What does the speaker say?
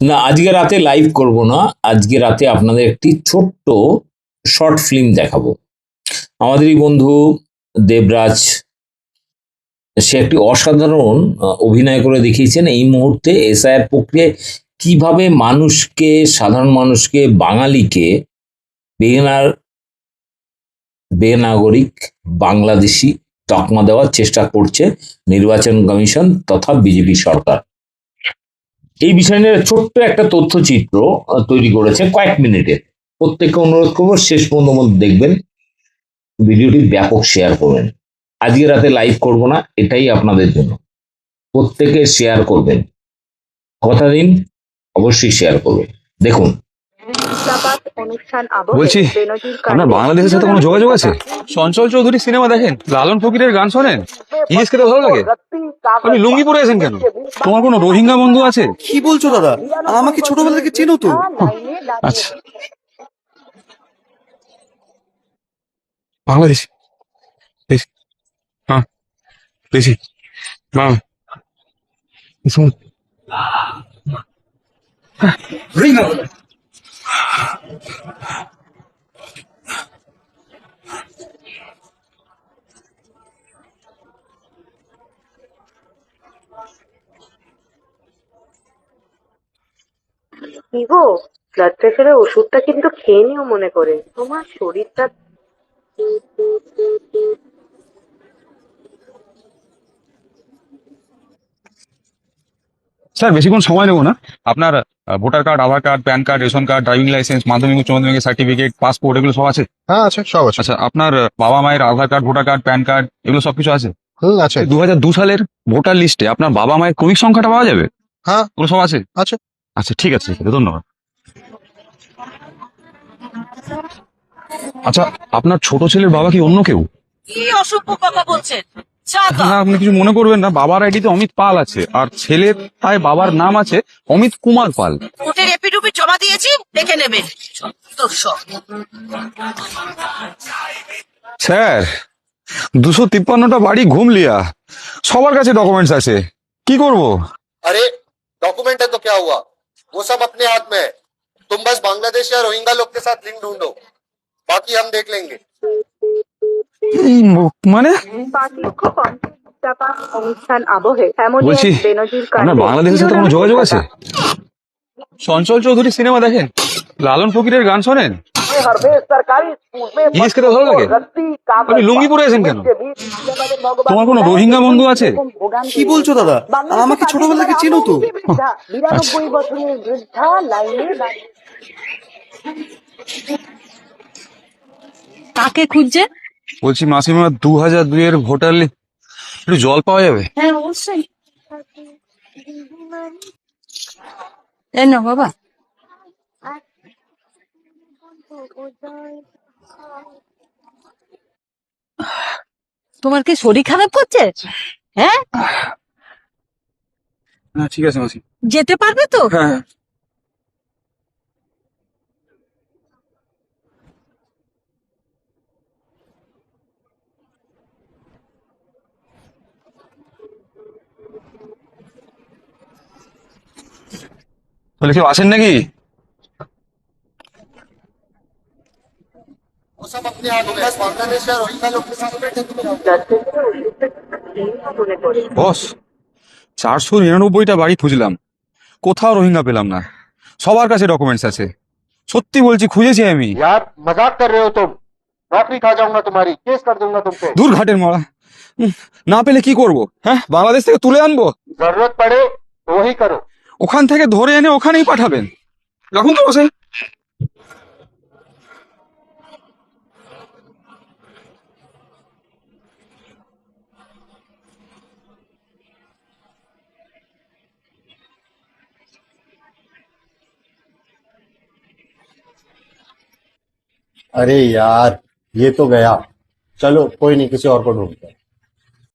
না, আজকে রাতে লাইভ করব না। আজকে রাতে আপনাদের একটি ছোট্ট শর্ট ফিল্ম দেখাবো। আমাদেরই বন্ধু দেবরাজ, সে একটি অসাধারণ অভিনয় করে দেখিয়েছেন। এই মুহূর্তে এসআইআর প্রক্রিয়ায় কীভাবে মানুষকে, সাধারণ মানুষকে, বাঙালিকে বেগানার বেনাগরিক, বাংলাদেশি তকমা দেওয়ার চেষ্টা করছে নির্বাচন কমিশন তথা বিজেপি সরকার। এই বিষয় নিয়ে ছোট্ট একটা তথ্যচিত্র তৈরি করেছে কয়েক মিনিটের প্রত্যেককে অনুরোধ করব শেষ পর্যন্ত মধ্যে দেখবেন ভিডিওটি ব্যাপক শেয়ার করবেন। আজকে রাতে লাইভ করব না এটাই আপনাদের জন্য। প্রত্যেকে শেয়ার করবেন। কথা দিন অবশ্যই শেয়ার করবেন। দেখুন। বলছি, আপনার বাংলাদেশের সাথে কোনো যোগাযোগ আছে? চঞ্চল চৌধুরী সিনেমা দেখেন। লালন ফকিরের গান শোনেন? ইংলিশ খেতে ভালো লাগে। আপনি লুঙ্গি পরে আছেন কেন? তোমার কোনো রোহিঙ্গা বন্ধু আছে? কি বলছো দাদা? আমাকে ছোটবেলা থেকে চেনো তো। আচ্ছা। বাংলাদেশ। হ্যাঁ মা শুন কি গো? ব্লাড প্রেশারের ওষুধটা কিন্তু খেয়ে নিও মনে করে। তোমার শরীরটা স্যার বেশিক্ষণ সময় নেব না। আপনার voter card Aadhaar card PAN card ration card driving licence মাধ্যমিক উচ্চ মাধ্যমিকের সার্টিফিকেট পাসপোর্ট এগুলো সব আছে? হ্যাঁ আছে সব আছে। আচ্ছা আপনার বাবা মায়ের Aadhaar card voter card PAN card এগুলো সবকিছু আছে? হুম আছে। দু হাজার দু সালের ভোটার লিস্টে আপনার বাবা মায়ের ক্রমিক সংখ্যাটা পাওয়া যাবে? হ্যাঁ। ওগুলো সব আছে? আছে। আচ্ছা ঠিক আছে ধন্যবাদ। আচ্ছা আপনার ছোট ছেলের বাবা কি অন্য কেউ? আপনি কিছু মনে করবেন না বাবার আইডিতে অমিত পাল আছে আর ছেলে তাই বাবার নাম আছে অমিত কুমার পাল। জমা দিয়েছি দেখে নেবেন। স্যার দুশো তিপ্পান্নটা বাড়ি ঘুম লিয়া। সবার কাছে ডকুমেন্টস আছে। কি করব? আরে ডকুমেন্ট তো কে হুয়া वो सब अपने हाथ में है तुम बस बांग्लादेश या रोहिंगा लोग के साथ लिंक ढूंढो बाकी हम देख लेंगे এই ম- মানে পার্থক্য জিন্দাবাদ অনুষ্ঠান আবহে বলছি, এমনই বেনজির আপনার কাণ্ডে বাংলাদেশের সাথে কোনো যোগাযোগ আছে চঞ্চল চৌধুরী সিনেমা দেখেন লালন ফকিরের গান শোনেন ইংলিশ খেতে ভালো লাগে? আপনি লুঙ্গি পরে আছেন কেন? তোমার কোনো রোহিঙ্গা বন্ধু আছে? কি বলছো দাদা? আমাকে ছোটবেলা থেকে চেনো তো? বিরানব্বই বছরের বৃদ্ধা লাইনে কাকে খুঁজছে? বলছি মাসিমা দু হাজার দুই এর ভোটার একটু জল পাওয়া যাবে? হ্যাঁ অবশ্যই। এই বাবা। তোমার কি শরীর খারাপ করছে? হ্যাঁ? হ্যাঁ ঠিক আছে মাসি। যেতে পারবে তো? হ্যাঁ। বলে কেউ আসেন নাকি? বস চারশো নিরানব্বইটা বাড়ি খুঁজলাম কোথাও রোহিঙ্গা পেলাম না সবার কাছে ডকুমেন্টস আছে সত্যি বলছি খুঁজেছি আমি यार मजाक कर रहे हो तुम नौकरी खा जाऊंगा तुम्हारी केस कर दूंगा तुम पे দূর ঘাটের মরা উম, না পেলে কি করব হ্যাঁ বাংলাদেশ থেকে তুলে আনবো जरूरत पड़े तो वही करो ওখান থেকে ধরে এনে ওখানেই পাঠাবেন রাখুন তো বসে अरे यार ये तो गया। चलो कोई नहीं किसी और को ढूंढते